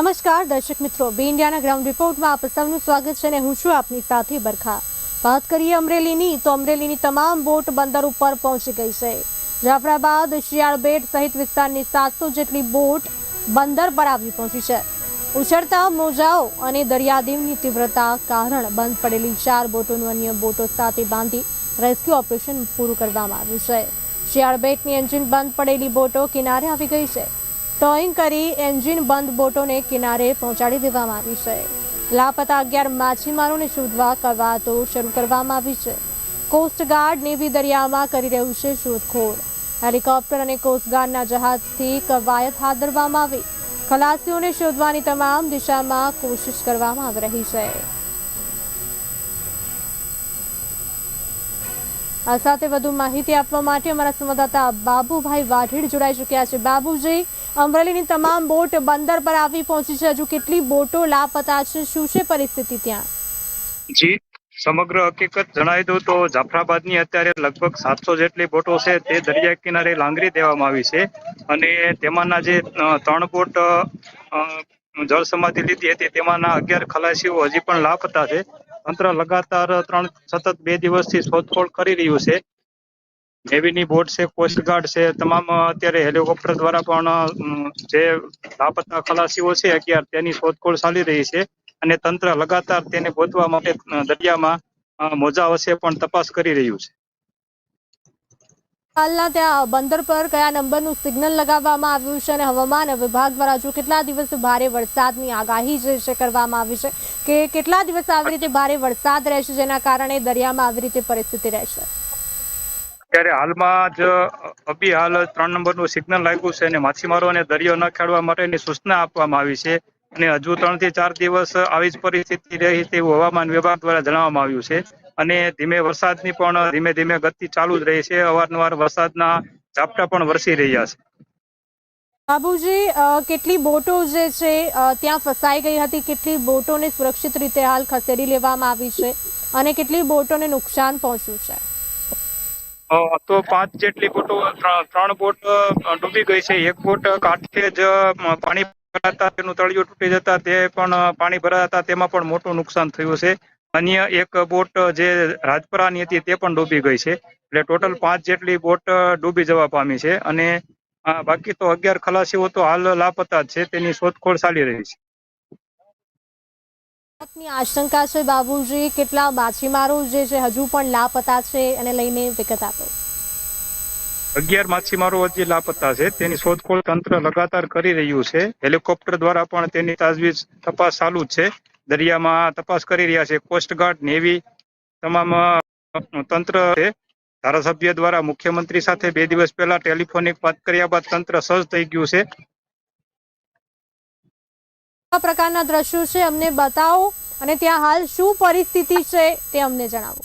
નમસ્કાર, દર્શક મિત્રો. બી ઇન્ડિયાના ગ્રાઉન્ડ રિપોર્ટમાં આપ સૌનું સ્વાગત છે અને હું છું આપની સાથે બરખા. વાત કરીએ અમરેલીની, તો અમરેલીની તમામ બોટ બંદર ઉપર પહોંચી ગઈ છે. જાફરાબાદ, શિયાળબેટ સહિત વિસ્તારની સાતસો જેટલી બોટ બંદર પર આવી પહોંચી છે. ઉછળતા મોજાઓ અને દરિયાદેવની તીવ્રતા કારણ બંધ પડેલી ચાર બોટોનું અન્ય બોટો સાથે બાંધી રેસ્ક્યુ ઓપરેશન પૂરું કરવામાં આવ્યું છે. શિયાળબેટની એન્જિન બંધ પડેલી બોટો કિનારે આવી ગઈ છે. ટોઈંગ કરી એન્જિન બંધ બોટોને કિનારે પહોંચાડી દેવામાં આવી છે. લાપતા અગિયાર માછીમારોને શોધવા કવાયતો શરૂ કરવામાં આવી છે. કોસ્ટગાર્ડ નેવી દરિયામાં કરી રહ્યું છે શોધખોળ. હેલિકોપ્ટર અને કોસ્ટગાર્ડના જહાજથી કવાયત હાથ ધરવામાં આવી. ખલાસીઓને શોધવાની તમામ દિશામાં કોશિશ કરવામાં આવી રહી છે. આ સાથે વધુ માહિતી આપવા માટે અમારા સંવાદદાતા બાબુભાઈ વાઢેડ જોડાઈ ચૂક્યા છે. બાબુજી અમરેલીની તમામ બોટ બંદર પર આવી પહોંચી છે. હજુ કેટલી બોટો લાપતા છે? શું છે પરિસ્થિતિ ત્યાં? જી, સમગ્ર હકીકત જણાવી દઉં તો જાફરાબાદની અત્યારે લગભગ સાતસો જેટલી બોટો છે તે દરિયા કિનારે લાંગરી દેવામાં આવી છે અને તેમાંના જે ત્રણ બોટ જળ સમાધિ લીધી હતી તેમાંના અગિયાર ખલાસીઓ હજી પણ લાપતા છે. તંત્ર લગાતાર ત્રણ સતત બે દિવસથી શોધખોળ કરી રહ્યું છે. નેવીની બોટ છે કોસ્ટગાર્ડ છે, તમામ અત્યારે હેલિકોપ્ટર દ્વારા પણ જે લાપતા ખલાસીઓ છે અગિયાર તેની શોધખોળ ચાલી રહી છે અને તંત્ર લગાતાર તેને ગોતવા માટે દરિયામાં મોજા વસે પણ તપાસ કરી રહ્યું છે. હાલના ત્યાં બંદર પર કયા નંબરનું સિગ્નલ લગાવવામાં આવ્યું છે અને હવામાન વિભાગ દ્વારા હજુ કેટલા દિવસ ભારે વરસાદની આગાહી જે છે કરવામાં આવી છે? કે કેટલા દિવસ આવી રીતે ભારે વરસાદ રહેશે જેના કારણે દરિયામાં આવી રીતે પરિસ્થિતિ રહેશે? અત્યારે હાલમાં જ અભી હાલ ત્રણ નંબરનું સિગ્નલ લાગ્યું છે અને માછીમારોને દરિયો ન ખેડવા માટેની સૂચના આપવામાં આવી છે અને હજુ ત્રણથી ચાર દિવસ આવી જ પરિસ્થિતિ રહી તેવું હવામાન વિભાગ દ્વારા જણાવવામાં આવ્યું છે. અને ધીમે વરસાદની પણ ધીમે ધીમે ગતિ ચાલુ જ રહી છે. અવારનવાર વરસાદના ઝાપટા પણ વરસી રહ્યા છે. બાબુજી કેટલી બોટો જે છે ત્યાં ફસાઈ ગઈ હતી? કેટલી બોટોને સુરક્ષિત રીતે હાલ ખસેડી લેવામાં આવી છે? અને કેટલી બોટોને નુકસાન પહોંચ્યું છે? તો પાંચ જેટલી બોટો, ત્રણ બોટ ડૂબી ગઈ છે. એક બોટ કાંઠે જ પાણી ભરાતા, તેનું તળિયું તૂટી જતા, તે પણ પાણી ભરાતા, તેમાં પણ મોટું નુકસાન થયું છે. અન્ય એક બોટ, જે રાજપરાની હતી, તે પણ ડૂબી ગઈ છે. એટલે ટોટલ પાંચ જેટલી બોટ ડૂબી જવા પામી છે. અને બાકી તો અગિયાર ખલાસીઓ તો હાલ લાપતા જ છે. તેની શોધખોળ ચાલી રહી છે. આશંકા છે બાબુજી, કેટલા માછીમારો જે છે હજુ પણ લાપતા છે એને લઈને વિગત આપો. અગિયાર માછીમારો હજી લાપતા છે. તેની શોધખોળ તંત્ર લગાતાર કરી રહ્યું છે. હેલિકોપ્ટર દ્વારા પણ તેની તાજવીજ તપાસ ચાલુ છે. દરિયામાં તપાસ કરી રહ્યા છે. કોસ્ટગાર્ડ નેવી તમામ તંત્ર છે. ધારાસભ્ય દ્વારા મુખ્યમંત્રી સાથે બે દિવસ પહેલા ટેલિફોનિક વાત કર્યા બાદ તંત્ર સજ્જ થઈ ગયું છે. કેવા પ્રકારના દ્રશ્યો છે, અમને બતાવો અને ત્યાં હાલ શું પરિસ્થિતિ છે તે અમને જણાવો.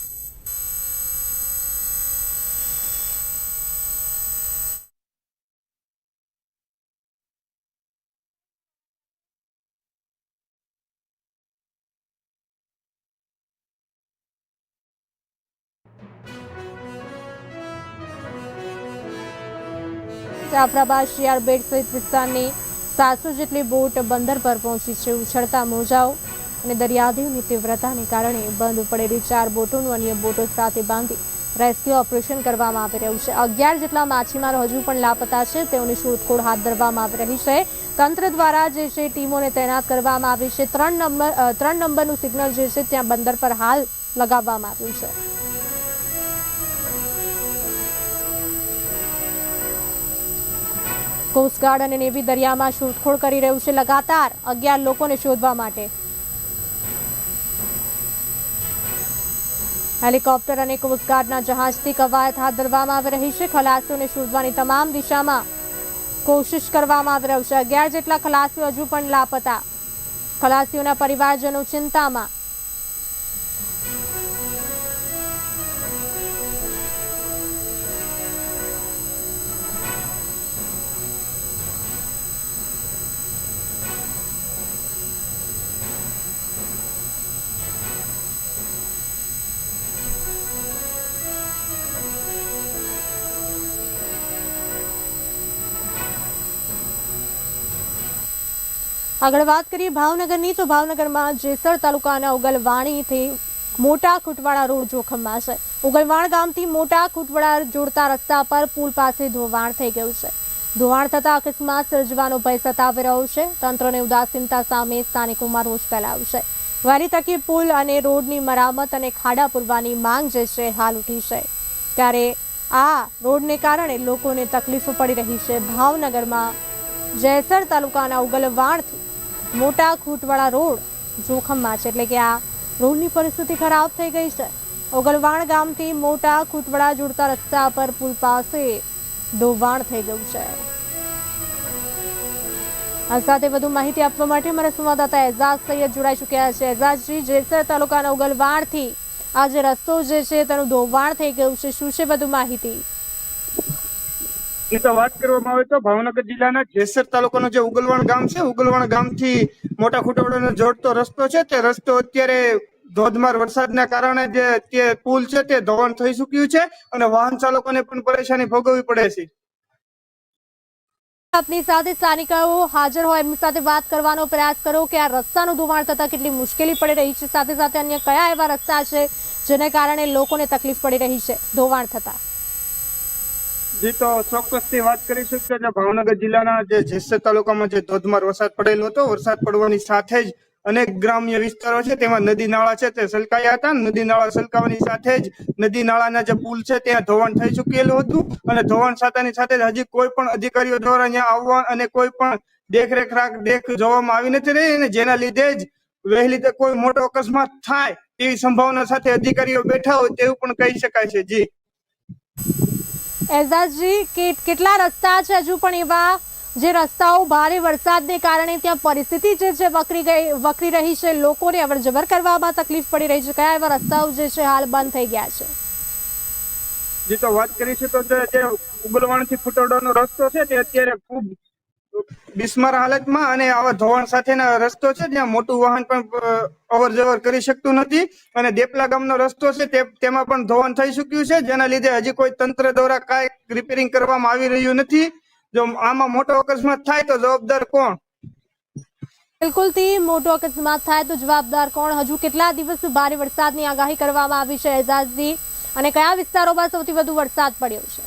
જાફરાબાદ શિયાળબેટ સહિત વિસ્તારની સાતસો જેટલી બોટ બંદર પર પહોંચી છે, ઉછળતા મોજાઓ અને દરિયાદેવની તીવ્રતાને કારણે બંધ પડેલી ચાર બોટોનું અન્ય બોટો સાથે બાંધી રેસ્ક્યુ ઓપરેશન કરવામાં આવી રહ્યું છે. અગિયાર જેટલા માછીમારો હજુ પણ લાપતા છે, તેઓની શોધખોળ હાથ ધરવામાં આવી રહી છે. તંત્ર દ્વારા જે છે, ટીમોને તૈનાત કરવામાં આવી છે. ત્રણ નંબર ત્રણ નંબરનું સિગ્નલ જે છે, ત્યાં બંદર પર હાલ લગાવવામાં આવ્યું છે. કોસ્ટગાર્ડ અને નેવી દરિયામાં શોધખોળ કરી રહ્યું છે. લગાતાર અગિયાર લોકોને શોધવા માટે. હેલિકોપ્ટર અને કોસ્ટગાર્ડના જહાજથી કવાયત હાથ ધરવામાં આવી રહી છે. ખલાસીઓને શોધવાની તમામ દિશામાં કોશિશ કરવામાં આવી રહ્યું છે. અગિયાર જેટલા ખલાસીઓ હજુ પણ લાપતા. ખલાસીઓના પરિવારજનો ચિંતામાં. આગળ વાત કરીએ ભાવનગરની, તો ભાવનગરમાં જેસર તાલુકાના ઉગલવાણીથી મોટા ખૂટવાળા રોડ જોખમમાં છે. ઉગલવાણ ગામથી મોટા ખૂટવાળા જોડતા રસ્તા પર પુલ પાસે ધોવાણ થઈ ગયું છે. ધોવાણ થતાં અકસ્માત સર્જવાનો ભય સતાવી રહ્યો છે. તંત્રની ઉદાસીનતા સામે સ્થાનિકોમાં રોષ ફેલાયો છે. વહેલી તકે પુલ અને રોડની મરામત અને ખાડા પૂરવાની માંગ જે છે હાલ ઉઠી છે. ત્યારે આ રોડને કારણે લોકોને તકલીફો પડી રહી છે. ભાવનગરમાં જેસર તાલુકાના ઉગલવાણથી મોટા ખૂટવાળા રોડ જોખમમાં છે. એટલે કે આ રોડની પરિસ્થિતિ ખરાબ થઈ ગઈ છે. ઓગલવાણ ગામથી મોટા ખૂટવાળા જોડતા રસ્તા પર પુલ પાસે ડોવાણ થઈ ગયું છે. આ સાથે વધુ માહિતી આપવા માટે અમારા સંવાદદાતા એઝાઝ સૈયદ જોડાઈ ચૂક્યા છે. એઝાઝજી, જેસર તાલુકાના ઉગલવાણથી આ જે રસ્તો જે છે તેનું ધોવાણ થઈ ગયું છે. શું છે વધુ માહિતી? એ તો વાત કરવામાં આવે તો ભાવનગર જિલ્લાના જેસર તાલુકાનો જે ઉગલવણ ગામ છે, ઉગલવણ ગામથી મોટા ખૂટવાડાનો જોડતો રસ્તો છે. તે રસ્તો અત્યારે ધોધમાર વરસાદના કારણે જે તે પુલ છે તે ધોવાણ થઈ ચૂક્યું છે અને વાહન ચાલકોને પણ પરેશાની ભોગવવી પડે છે. આપની સાથે સ્થાનિકો હાજર હોય એમની સાથે વાત કરવાનો પ્રયાસ કરો કે આ રસ્તાનું ધોવાણ થતા કેટલી મુશ્કેલી પડી રહી છે. સાથે સાથે અન્ય કયા એવા રસ્તા છે જેને કારણે લોકોને તકલીફ પડી રહી છે ધોવાણ થતા? જી તો ચોક્કસથી વાત કરીશું કે જે ભાવનગર જિલ્લાના જે જેસર તાલુકામાં જે ધોધમાર વરસાદ પડેલો હતો, વરસાદ પડવાની સાથે જ અનેક ગ્રામ્ય વિસ્તારો છે, તેમાં નદી નાળા છે તે સલકાયા હતા. નદી નાળા સલકાવાની સાથે જ નદી નાળાના જે પુલ છે ત્યાં ધોવાણ થઈ ચૂકેલું હતું અને ધોવાણ સાથેની સાથે જ હજી કોઈ પણ અધિકારીઓ દ્વારા અહીંયા આવવા અને કોઈ પણ દેખરેખ રાખ દેખ જોવામાં આવી નથી રહી અને જેના લીધે જ વહેલી તકે કોઈ મોટો અકસ્માત થાય તેવી સંભાવના સાથે અધિકારીઓ બેઠા હોય તેવું પણ કહી શકાય છે. જી. એઝાઝજી કે કેટલા રસ્તા છે હજુ પણ એવા જે રસ્તાઓ ભારે વરસાદને કારણે ત્યાં પરિસ્થિતિ જે છે વકરી ગઈ, વકરી રહી છે. લોકોને અવર જવર કરવામાં તકલીફ પડી રહી છે. કયા એવા રસ્તાઓ જે છે હાલ બંધ થઈ ગયા છે? જે તો વાત કરીશું તો જે જે ઉગલવાણથી ફુટોડાનો રસ્તો છે તે અત્યારે ખૂબ બિસ્માર હાલતમાં અને આવા ધોવાણ સાથેના રસ્તો છે, જ્યાં મોટું વાહન પણ અવર જવર કરી શકતું નથી. અને દેપલા ગામનો રસ્તો છે તેમાં પણ ધોવાણ થઈ ચૂક્યું છે, જેના લીધે હજી કોઈ તંત્ર દ્વારા કાંઈ રિપેરિંગ કરવામાં આવી રહ્યું નથી. જો આમાં મોટો અકસ્માત થાય તો જવાબદાર કોણ? બિલકુલથી મોટો અકસ્માત થાય તો જવાબદાર કોણ? હજુ કેટલા દિવસ ભારે વરસાદની આગાહી કરવામાં આવી છે એઝાઝી અને કયા વિસ્તારોમાં સૌથી વધુ વરસાદ પડ્યો છે?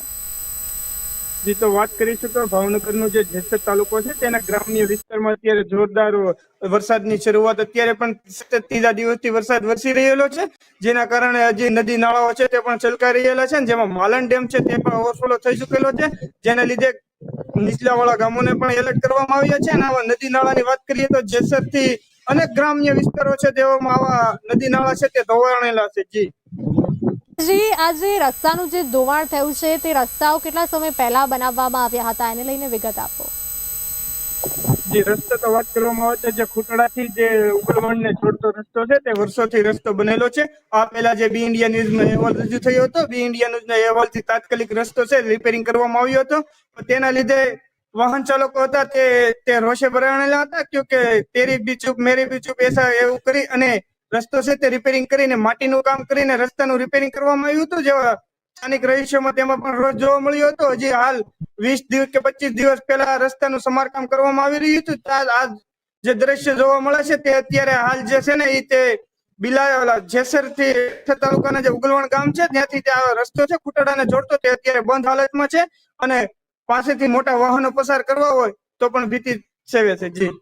જી વાત કરીશું તો ભાવનગરનો જે જેસર તાલુકો છે, તેના ગ્રામ્ય વિસ્તારમાં અત્યારે જોરદાર વરસાદની શરૂઆત અત્યારે પણ સતત ત્રીજા દિવસથી વરસાદ વરસી રહેલો છે. જેના કારણે હજી નદી નાળાઓ છે, તે પણ છલકાઈ રહેલા છે જેમાં માલણ ડેમ છે, તે પણ ઓવરફ્લો થઈ ચૂકેલો છે. જેના લીધે નીચલાવાળા ગામોને પણ એલર્ટ કરવામાં આવ્યા છે. અને આવા નદી નાળાની વાત કરીએ તો જેસરથી અનેક ગ્રામ્ય વિસ્તારો છે તેઓમાં આવા નદી નાળા છે, તે ધોવાણેલા છે. જી. જી, આજે રસ્તાનું જે ધોવાણ થયું છે, તે રસ્તાઓ કેટલા સમય પહેલા બનાવવામાં આવ્યા હતા? એને લઈને વિગત આપો. જે રસ્તો તો વાત કરવામાં આવે તો જે ખૂટડાથી જે ઉગલવણને છોડતો રસ્તો છે, તે વર્ષોથી રસ્તો બનેલો છે. આ પહેલા જે બી ઇન્ડિયા ન્યૂઝનો અહેવાલ રજૂ થયો હતો, બી ઇન્ડિયા ન્યૂઝના અહેવાલથી તાત્કાલિક રસ્તો છે રિપેરિંગ કરવામાં આવ્યો હતો. તેના લીધે વાહન ચાલકો હતા તે તે રોષે ભરાણેલા હતા કે તેરી બી મેરી બી ચૂપ એસા એવું કરી અને રસ્તો છે તે રિપેરિંગ કરીને, માટીનું કામ કરીને રસ્તાનું રિપેરિંગ કરવામાં આવ્યું હતું. જેવા સ્થાનિક રહીશોમાં તેમાં પણ રોજ જોવા મળ્યો હતો. હજી હાલ વીસ દિવસ કે પચીસ દિવસ પહેલા રસ્તાનું સમારકામ કરવામાં આવી રહ્યું હતું. આ જે દ્રશ્ય જોવા મળે છે તે અત્યારે હાલ જે છે ને એ તે બિલા જેસરથી તાલુકાના જે ઉગલવણ ગામ છે, ત્યાંથી ત્યાં રસ્તો છે, કુટડાને જોડતો તે અત્યારે બંધ હાલતમાં છે. અને પાસેથી મોટા વાહનો પસાર કરવા હોય તો પણ ભીતિ સેવે છે. જી.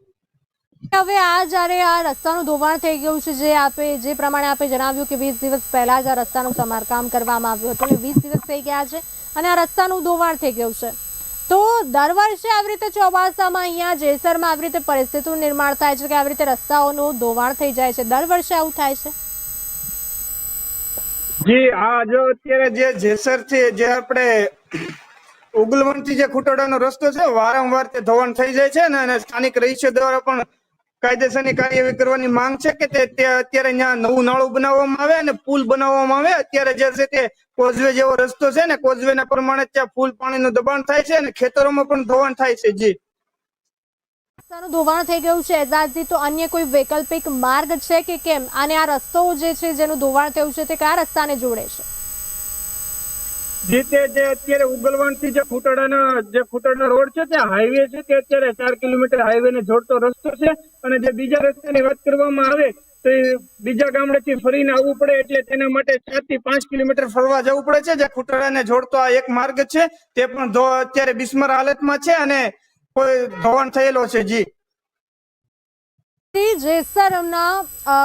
હવે આ જ્યારે આ રસ્તાનું ધોવાણ થઈ ગયું છે, જે આપે, જે પ્રમાણે આપે જણાવ્યું કે વીસ દિવસ પહેલા જ આ રસ્તાનું સમારકામ કરવામાં આવ્યું હતું અને વીસ દિવસ થઈ ગયા છે અને આ રસ્તાનું ધોવાણ થઈ ગયું છે. તો દર વર્ષે આવી રીતે ચોમાસામાં અહીંયા જેસરમાં આવી રીતે પરિસ્થિતિનું નિર્માણ થાય છે કે આવી રીતે રસ્તાઓનું ધોવાણ થઈ જાય છે. દર વર્ષે આવું થાય છે? જી હા જો અત્યારે જે જેસર છે, જે આપણે ઉગલવણ જે ખુટોડાનો રસ્તો છે, વારંવાર તે ધોવાણ થઈ જાય છે ને, અને સ્થાનિક રહીશો દ્વારા પણ કાયદેસરની કાર્યવાહી કરવાની માંગ છે કે તે અત્યારે ત્યાં નવું નાળું બનાવવામાં આવે અને પુલ બનાવવામાં આવે? અત્યારે જે તે કોઝવે જેવો રસ્તો છે ને કોઝવે ના પ્રમાણે ત્યાં ફૂલ પાણીનું દબાણ થાય છે અને ખેતરોમાં પણ ધોવાણ થાય છે, જી. રસ્તાનું ધોવાણ થઈ ગયું છે. એઝાઝજી તો અન્ય કોઈ વૈકલ્પિક માર્ગ છે કે કેમ? અને આ રસ્તો જે છે, જેનું ધોવાણ થયું છે તે કયા રસ્તાને જોડે છે? જે તે જે અત્યારે ઉગલવાણ જે ફૂટડાનો, જે ફૂટડા રોડ છે તે હાઈવે છે તે અત્યારે ચાર કિલોમીટર હાઈવે ને જોડતો રસ્તો છે. અને જે બીજા રસ્તાની વાત કરવામાં આવે, તો એ બીજા ગામડેથી ફરીને આવવું પડે એટલે તેના માટે ચારથી પાંચ કિલોમીટર ફરવા જવું પડે છે. જે ફૂટડાને જોડતો આ એક માર્ગ છે, તે પણ અત્યારે બિસ્માર હાલતમાં છે અને કોઈ ધોવાણ થયેલો છે જી. જેસરના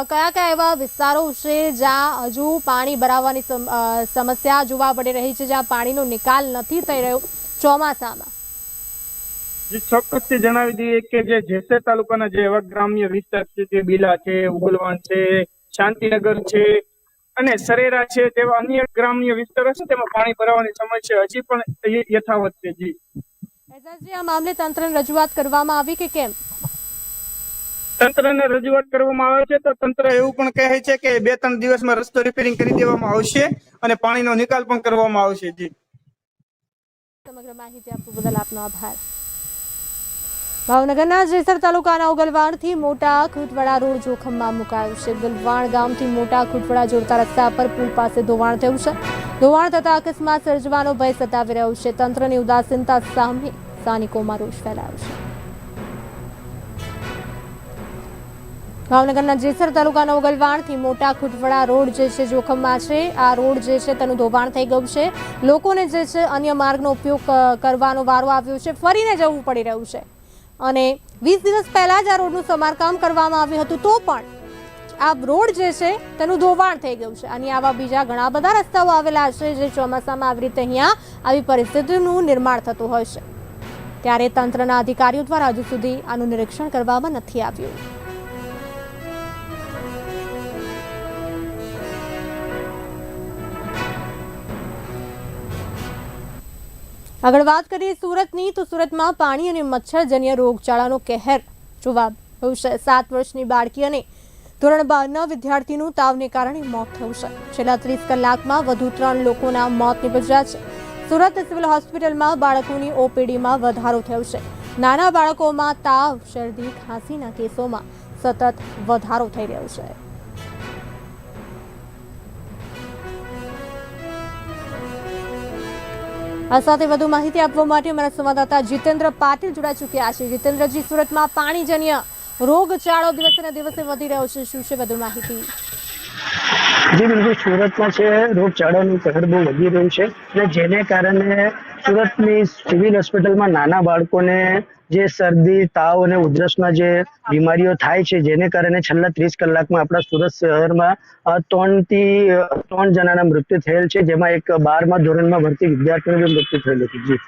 કયા કયા એવા વિસ્તારો છે જ્યાં હજુ પાણી ભરાવાની સમસ્યા જોવા મળી રહી છે જ્યાં પાણીનો નિકાલ નથી થઈ રહ્યો ચોમાસામાં? ચોક્કસથી જણાવી દઈએ કે જે જેસર તાલુકાના જે એવા ગ્રામ્ય વિસ્તાર છે જે બીલા છે ઉગલવાન છે શાંતિનગર છે અને સરેરા છે તેવા અન્ય ગ્રામ્ય વિસ્તારો છે તેમાં પાણી ભરાવાની સમસ્યા હજી પણ યથાવત છે જી. આ મામલે તંત્રને રજૂઆત કરવામાં આવી કે કેમ? તંત્રને રજૂઆત કરવામાં આવે છે, તો તંત્ર એવું પણ કહે છે કે બે ત્રણ દિવસમાં રસ્તો રિપેરિંગ કરી દેવામાં આવશે અને પાણીનો નિકાલ પણ કરવામાં આવશે, જી. સમગ્ર માહિતી આપવા બદલ આપનો આભાર. ભાવનગરના જેસર તાલુકાના ઉગલવાણથી મોટા ખૂટવાડા રોડ જોખમમાં મુકાયો છે. ગલવાણ ગામથી મોટા ખૂટવાડા જોડતા રસ્તા પર પુલ પાસે ધોવાણ થયું છે. ધોવાણ થતા અકસ્માત સર્જવાનો ભય સતાવી રહ્યો છે. તંત્રની ઉદાસીનતા સામે સ્થાનિકોમાં રોષ ફેલાયો છે. ભાવનગરના જેસર તાલુકાના ઉગલવાણથી મોટા ખુટવડા રોડ જે છે જોખમમાં છે. આ રોડ જે છે તેનું ધોવાણ થઈ ગયું છે. લોકોને જે છે અન્ય માર્ગનો ઉપયોગ કરવાનો વારો આવ્યો છે. ફરીને જવું પડી રહ્યું છે. અને વીસ દિવસ પહેલાં જ આ રોડનું સમારકામ કરવામાં આવ્યું હતું, તો પણ આ રોડ જે છે તેનું ધોવાણ થઈ ગયું છે. અને આવા બીજા ઘણા બધા રસ્તાઓ આવેલા છે જે ચોમાસામાં આવી રીતે અહીંયા આવી પરિસ્થિતિનું નિર્માણ થતું હોય છે. ત્યારે તંત્રના અધિકારીઓ દ્વારા હજુ સુધી આનું નિરીક્ષણ કરવામાં નથી આવ્યું. આગળ વાત કરીએ સુરતની, તો સુરતમાં પાણી અને મચ્છરજન્ય રોગચાળાનો કહેર. જોવા મળ્યું છે સાત વર્ષની બાળકી અને ધોરણ બારના વિદ્યાર્થીનું, તાવને કારણે મોત થયું છે. છેલ્લા ત્રીસ કલાકમાં વધુ ત્રણ લોકોના મોત નિપજ્યા છે. સુરત સિવિલ હોસ્પિટલમાં બાળકોની ઓપીડીમાં વધારો થયો છે. નાના બાળકોમાં તાવ, શરદી, ખાંસીના કેસોમાં સતત વધારો થઈ રહ્યો છે. આ સાથે વધુ માહિતી આપવા માટે અમારા સંવાદદાતા જીતેન્દ્ર પાટીલ જોડા ચૂક્યા છે. જીતેન્દ્રજી, સુરતમાં પાણીજન્ય રોગચાળો દિવસે દિવસે વધી રહ્યો છે. શું છે વધુ માહિતી? જી બિલકુલ સુરતમાં છે રોગચાળાનું કહેર બહુ વધી રહ્યું છે અને જેને કારણે સુરતની સિવિલ હોસ્પિટલમાં નાના બાળકોને જે શરદી, તાવ અને ઉધરસના જે બીમારીઓ થાય છે, જેને કારણે છેલ્લા ત્રીસ કલાકમાં આપણા સુરત શહેરમાં ત્રણ ત્રણથી ત્રણ જણાના મૃત્યુ થયેલ છે, જેમાં એક બારમા ધોરણમાં ભરતી વિદ્યાર્થીનું મૃત્યુ થયેલું છે. જી.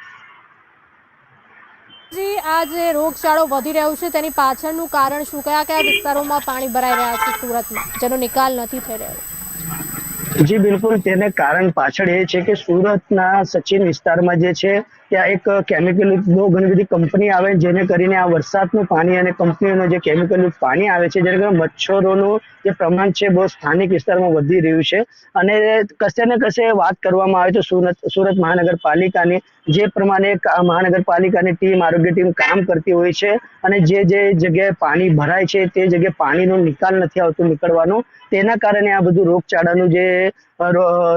જી, આ જે રોગચાળો વધી રહ્યો છે, તેની પાછળનું કારણ શું? કયા કયા વિસ્તારોમાં પાણી ભરાઈ રહ્યા છે સુરતમાં, જેનો નિકાલ નથી થઈ રહ્યો? જી બિલકુલ. તેને કારણ પાછળ એ છે કે સુરતના સચિન વિસ્તારમાં જે છે ત્યાં એક કેમિકલ બહુ ઘણી બધી કંપની આવે જેને કરીને આ વરસાદનું પાણી અને કંપનીઓનું જે કેમિકલ પાણી આવે છે, જેને કારણે મચ્છરોનું જે પ્રમાણ છે બહુ સ્થાનિક વિસ્તારમાં વધી રહ્યું છે. અને કશે ને કશે વાત કરવામાં આવે તો સુરત સુરત મહાનગરપાલિકાની જે પ્રમાણે મહાનગરપાલિકાની ટીમ, આરોગ્ય ટીમ કામ કરતી હોય છે અને જે જે જગ્યાએ પાણી ભરાય છે, તે જગ્યાએ પાણીનો નિકાલ નથી આવતો નીકળવાનો. તેના કારણે આ બધું રોગચાળાનું જે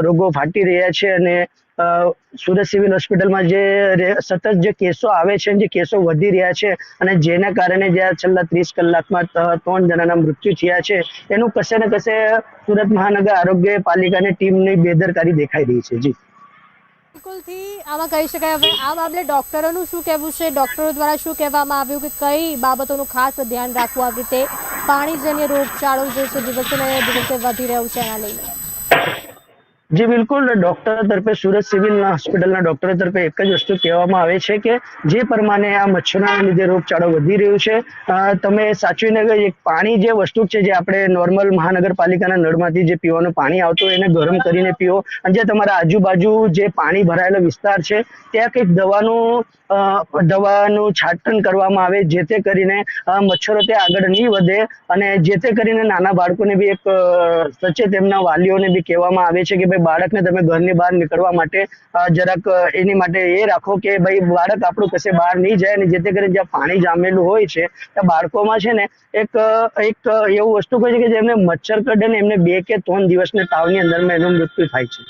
રોગો ફાટી રહ્યા છે અને સુરત સિવિલ હોસ્પિટલમાં જે સતત જે કેસો આવે છે જે કેસો વધી રહ્યા છે અને જેના કારણે જે છેલ્લા ત્રીસ કલાકમાં ત્રણ જણાના મૃત્યુ થયા છે, એનું કશે ને કશે સુરત મહાનગર આરોગ્ય પાલિકાની ટીમની બેદરકારી દેખાઈ રહી છે. જી. કહી શકાય, હવે આ મામલે શું કહેવું છે? ડોક્ટરો દ્વારા શું કહેવામાં આવ્યું કે કઈ બાબતોનું ખાસ ધ્યાન રાખવું આવી રીતે પાણીજન્ય રોગચાળો જે છે દિવસે દિવસે વધી રહ્યું છે એના લઈને? જી બિલકુલ ડોક્ટર તરફે સુરત સિવિલ હોસ્પિટલના ડોક્ટર તરફે એક જ વસ્તુ કહેવામાં આવે છે કે જે પ્રમાણે આ મચ્છરના લીધે રોગચાળો વધી રહ્યું છે તમે સાચવીને એક પાણી જે વસ્તુ છે જે આપણે નોર્મલ મહાનગરપાલિકાના નળમાંથી જે પીવાનું પાણી આવતું એને ગરમ કરીને પીવો અને જે તમારા આજુબાજુ જે પાણી ભરાયેલો વિસ્તાર છે, ત્યાં કંઈક દવાનું દવાનું છાંટણ કરવામાં આવે જે તે કરીને મચ્છરો તે આગળ નહીં વધે. અને જે તે કરીને નાના બાળકોને બી એક સચેત એમના વાલીઓને બી કહેવામાં આવે છે કે ભાઈ બાળકને તમે ઘરની બહાર નીકળવા માટે જરાક એની માટે એ રાખો કે ભાઈ બાળક આપણું કશે બહાર નહીં જાય અને જેથી કરીને જ્યાં પાણી જામેલું હોય છે, ત્યાં બાળકોમાં છે ને એક એક એવું વસ્તુ કહે છે કે જેમને મચ્છર કઢે ને એમને બે કે ત્રણ દિવસને તાવની અંદરમાં એનું મૃત્યુ થાય છે.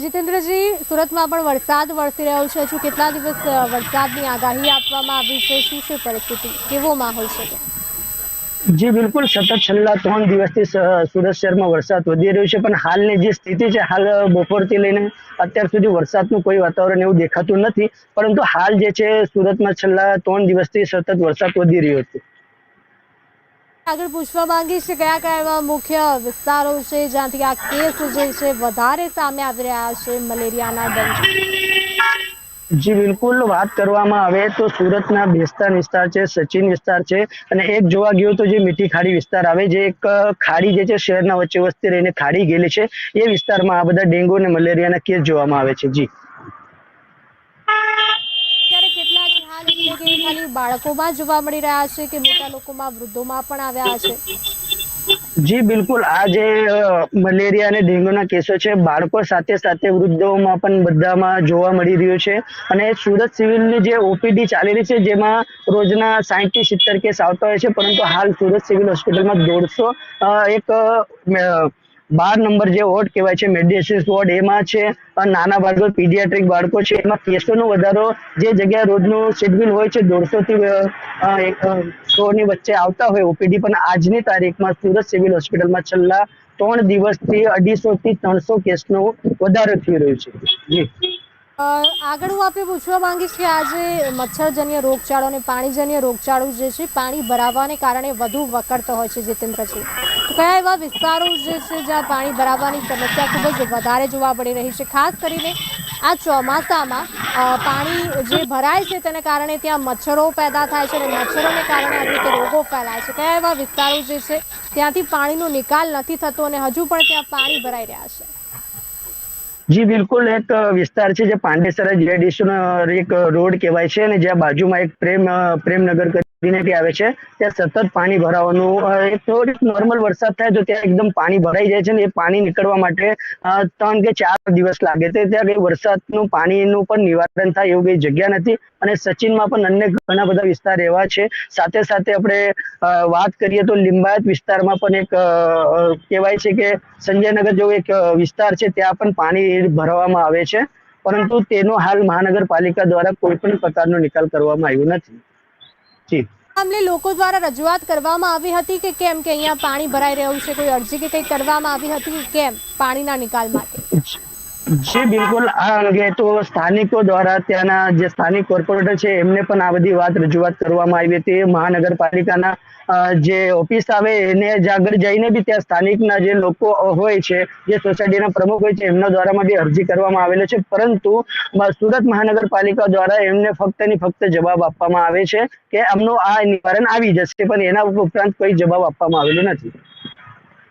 જીતેન્દ્રજી, સુરતમાં પણ વરસાદ વરસી રહ્યો છે. હજુ કેટલા દિવસ વરસાદની આગાહી આપવામાં આવી છે? શું છે પરિસ્થિતિ? કેવો માહોલ છે? જી, બિલકુલ. સતત છેલ્લા ત્રણ દિવસથી સુરત શહેરમાં વરસાદ વધી રહ્યો છે, પણ હાલની જે સ્થિતિ છે, હાલ બપોરથી લઈને અત્યાર સુધી વરસાદનું કોઈ વાતાવરણ એવું દેખાતું નથી. પરંતુ હાલ જે છે, સુરતમાં છેલ્લા ત્રણ દિવસથી સતત વરસાદ વધી રહ્યો છે. આગળ પૂછવા માંગીશ કે કયા કયા એવા મુખ્ય વિસ્તારો છે, જ્યાંથી આ કેસ જે છે, વધારે સામે આવી રહ્યા છે, મલેરિયાના ડંખ જી, બિલકુલ વાત કરવામાં આવે તો સુરતના બેસ્તાન વિસ્તાર છે, સચિન વિસ્તાર છે અને એક જોવા ગયો તો જે મીઠી ખાડી વિસ્તાર આવે, જે એક ખાડી જે છે શહેરના વચ્ચે વસ્તી રહીને ખાડી ગયેલી છે, એ વિસ્તારમાં આ બધા ડેન્ગ્યુ અને મલેરિયાના કેસ જોવામાં આવે છે. જી. બાળકોમાં જોવા મળી રહ્યા છે કે મોટા લોકોમાં વૃદ્ધોમાં પણ આવ્યા છે જી, બિલકુલ. આ જે મલેરિયા અને ડેન્ગ્યુના કેસો છે, બાળકો સાથે સાથે વૃદ્ધોમાં પણ બધામાં જોવા મળી રહ્યો છે. અને સુરત સિવિલની જે ઓપીડી ચાલી રહી છે, જેમાં રોજના સાહીઠ સિત્તેર કેસ આવતા હોય છે, પરંતુ હાલ સુરત સિવિલ હોસ્પિટલમાં દોઢસો એક બાર નંબર જે વોર્ડ કહેવાય છે મેડિસિન્સ વોર્ડ એમાં છે નાના બાળકો પીડિયાટ્રિક બાળકો છે, એમાં કેસોનો વધારો જે જગ્યાએ રોજનું શેડ્યુલ હોય છે દોઢસો થી સો ની વચ્ચે આવતા હોય ઓપીડી પણ આજની તારીખમાં સુરત સિવિલ હોસ્પિટલમાં છેલ્લા ત્રણ દિવસથી અઢીસો થી ત્રણસો કેસનો વધારો થઈ રહ્યો છે. જી. આગળ હું આપણે પૂછવા માંગીશ કે આજે મચ્છરજન્ય રોગચાળો અને પાણીજન્ય રોગચાળો જે છે, પાણી ભરાવાને કારણે વધુ વકરતો હોય છે જીતેન્દ્રજી તો કયા એવા વિસ્તારો જે છે, જ્યાં પાણી ભરાવાની સમસ્યા ખૂબ જ વધારે જોવા મળી રહી છે? ખાસ કરીને આ ચોમાસામાં પાણી જે ભરાય છે તેને કારણે ત્યાં મચ્છરો પેદા થાય છે અને મચ્છરોને કારણે આવી રીતે રોગો ફેલાય છે. કયા એવા વિસ્તારો જે છે, ત્યાંથી પાણીનો નિકાલ નથી થતો અને હજુ પણ ત્યાં પાણી ભરાઈ રહ્યા છે? જી, બિલકુલ. એક વિસ્તાર છે જે પાંડેસરા જીઆઈડીસી એક રોડ કહેવાય છે અને જ્યાં બાજુમાં એક પ્રેમ પ્રેમનગર કરીને આવે છે. ત્યાં સતત પાણી ભરાવાનું થોડીક નોર્મલ વરસાદ થાય તો ત્યાં એકદમ પાણી ભરાઈ જાય છે ને એ પાણી નીકળવા માટે ત્રણ કે ચાર દિવસ લાગે છે. ત્યાં કઈ વરસાદનું પાણીનું પણ નિવારણ થાય એવું કઈ જગ્યા નથી અને સચિનમાં પણ અન્ય ઘણા બધા વિસ્તાર એવા છે. સાથે સાથે આપણે વાત કરીએ તો લિંબાયત વિસ્તારમાં પણ એક કહેવાય છે કે સંજયનગર જેવો એક વિસ્તાર છે ત્યાં પણ પાણી ભરવામાં આવે છે. પરંતુ તેનો હાલ મહાનગરપાલિકા દ્વારા કોઈ પણ પ્રકારનો નિકાલ કરવામાં આવ્યો નથી. જી. મામલે લોકો દ્વારા રજૂઆત કરવામાં આવી હતી કે કેમ કે અહીંયા પાણી ભરાઈ રહ્યું છે? કોઈ અરજી કે કંઈ કરવામાં આવી હતી? કે કેમ? પાણીના નિકાલ માટે. જી બિલકુલ આ અંગે તો સ્થાનિકો દ્વારા ત્યાંના જે સ્થાનિક કોર્પોરેટર છે, એમને પણ આ બધી વાત રજૂઆત કરવામાં આવી હતી. મહાનગરપાલિકાના જે ઓફિસ આવે એને જ આગળ જઈને બી ત્યાં સ્થાનિકના જે લોકો હોય છે, જે સોસાયટીના પ્રમુખ હોય છે, એમના દ્વારામાં બી અરજી કરવામાં આવેલો છે. પરંતુ સુરત મહાનગરપાલિકા દ્વારા એમને ફક્ત ને ફક્ત જવાબ આપવામાં આવે છે કે આમનું આ નિવારણ આવી જશે, પણ એના ઉપરાંત કોઈ જવાબ આપવામાં આવેલો નથી.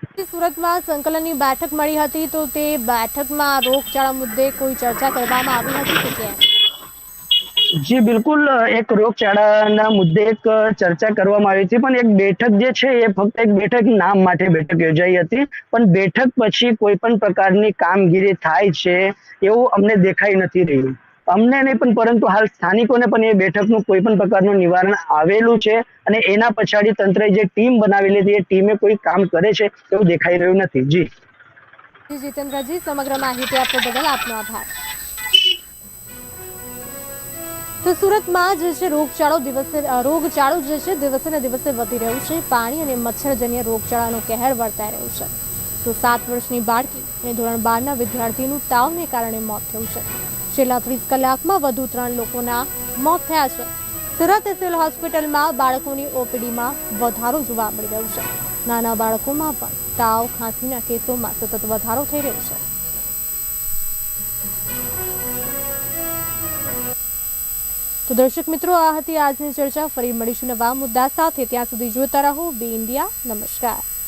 સુરતમાં સંકલનની બેઠક મળી હતી તો તે બેઠકમાં રોગચાળા મુદ્દે કોઈ ચર્ચા કરવામાં આવી હતી કે જી, બિલકુલ. એક રોગચાળાના મુદ્દે એક ચર્ચા કરવામાં આવી હતી, પણ એક બેઠક જે છે એ ફક્ત એક બેઠક નામ માટે બેઠક યોજાઈ હતી. પણ બેઠક પછી કોઈ પણ પ્રકારની કામગીરી થાય છે એવું અમને દેખાઈ નથી રહ્યું. અમને નહીં, પણ પરંતુ હાલ સ્થાનિકોને પણ એ બેઠકનું કોઈ પણ પ્રકારનું નિવારણ આવેલું છે અને એના પછાડી તંત્રએ જે ટીમ બનાવેલી હતી, એ ટીમે કોઈ કામ કરે છે એવું દેખાઈ રહ્યું નથી. જી. જીતેન્દ્રજી, સમગ્ર માહિતી આપવા બદલ આપનો આભાર. તો સુરતમાં જે છે, રોગચાળો દિવસે રોગચાળો જે છે, દિવસે ને દિવસે વધી રહ્યું છે. પાણી અને મચ્છરજન્ય રોગચાળાનો કહેર વર્તાઈ રહ્યું છે. તો સાત વર્ષની બાળકી અને ધોરણ બારના વિદ્યાર્થીનું તાવને કારણે મોત થયું છે. છેલ્લા ત્રીસ કલાકમાં વધુ ત્રણ લોકોના મોત થયા છે. સુરત સિવિલ હોસ્પિટલમાં બાળકોની ઓપીડીમાં વધારો જોવા મળી રહ્યો છે. નાના બાળકોમાં પણ તાવ, ખાંસીના કેસોમાં સતત વધારો થઈ રહ્યો છે. તો દર્શક મિત્રો, આ હતી આજની ચર્ચા. ફરી મળીશું નવા મુદ્દા સાથે. ત્યાં સુધી જોતા રહો. બી ઇન્ડિયા, નમસ્કાર.